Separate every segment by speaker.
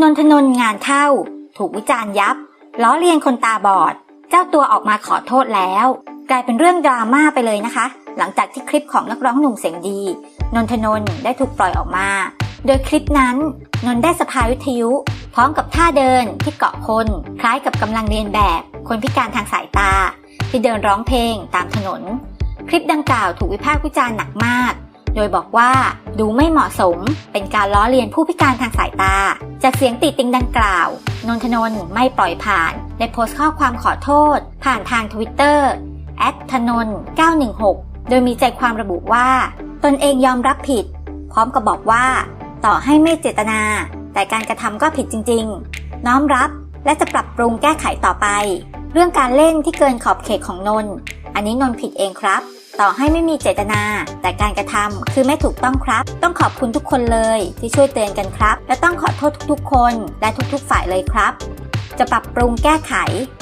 Speaker 1: นนทนนงานเข้า ถูกวิจารณ์ยับ ล้อเลียนคนตาบอด เจ้าตัวออกมาขอโทษแล้ว กลายเป็นเรื่องดราม่าไปเลยนะคะ หลังจากที่คลิปของนักร้องหนุ่มเสียงดี นนทนนได้ถูกปล่อยออกมา โดยคลิปนั้นนนได้สะพายวิทยุ พร้อมกับท่าเดินที่เกาะคน คล้ายกับกำลังเรียนแบบ คนพิการทางสายตา ที่เดินร้องเพลงตามถนน คลิปดังกล่าวถูกวิพากษ์วิจารณ์หนักมาก โดยบอกว่า ดูไม่เหมาะสม เป็นการล้อเลียนผู้พิการทางสายตา จากเสียงติติงดังกล่าว นนทนนท์ไม่ปล่อยผ่าน ได้โพสต์ข้อความขอโทษ ผ่านทางทวิตเตอร์แอดธนน916 โดยมีใจความระบุว่า ตนเองยอมรับผิด พร้อมกับบอกว่า ต่อให้ไม่เจตนา แต่การกระทำก็ผิดจริง ๆ น้อมรับและจะปรับปรุงแก้ไขต่อไป เรื่องการเล่นที่เกินขอบเขตของนน อันนี้นนผิดเองครับ ต่อให้ไม่มีเจตนา แต่การกระทำคือไม่ถูกต้องครับ ต้องขอบคุณทุกคนเลยที่ช่วยเตือนกันครับ และต้องขอโทษทุกๆ คนและทุกๆ ฝ่ายเลยครับ จะปรับปรุงแก้ไข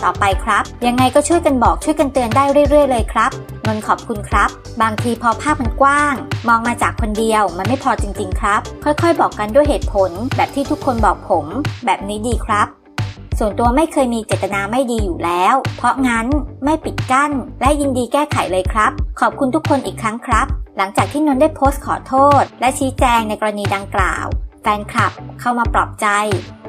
Speaker 1: ต่อไปครับ ยังไงก็ช่วยกันบอกช่วยกันเตือนได้เรื่อยๆ เลยครับนนท์ขอบคุณครับ บางทีพอภาพมันกว้าง มองมาจากคนเดียวมันไม่พอจริงๆ ครับ ค่อยๆ บอกกันด้วยเหตุผล แบบที่ทุกคนบอกผม แบบนี้ดีครับ ส่วนตัวไม่เคยมีเจตนาไม่ดีอยู่แล้ว เพราะงั้นไม่ปิดกั้น และยินดีแก้ไขเลยครับ ขอบคุณทุกคนอีกครั้งครับ หลังจากที่นนท์ได้โพสต์ขอโทษ และชี้แจงในกรณีดังกล่าว แฟนคลับเข้ามาปลอบใจ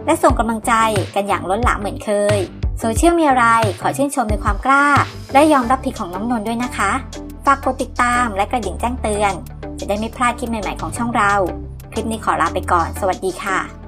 Speaker 1: และส่งกำลังใจกันอย่างล้นหลามเหมือนเคยโซเชียลมีอะไรขอชื่นชมในความกล้า และยอมรับผิดของน้องนนท์ด้วยนะคะ ฝากกดติดตามและกระดิ่งแจ้งเตือน จะได้ไม่พลาดคลิปใหม่ๆของช่องเรา คลิปนี้ขอลาไปก่อน สวัสดีค่ะ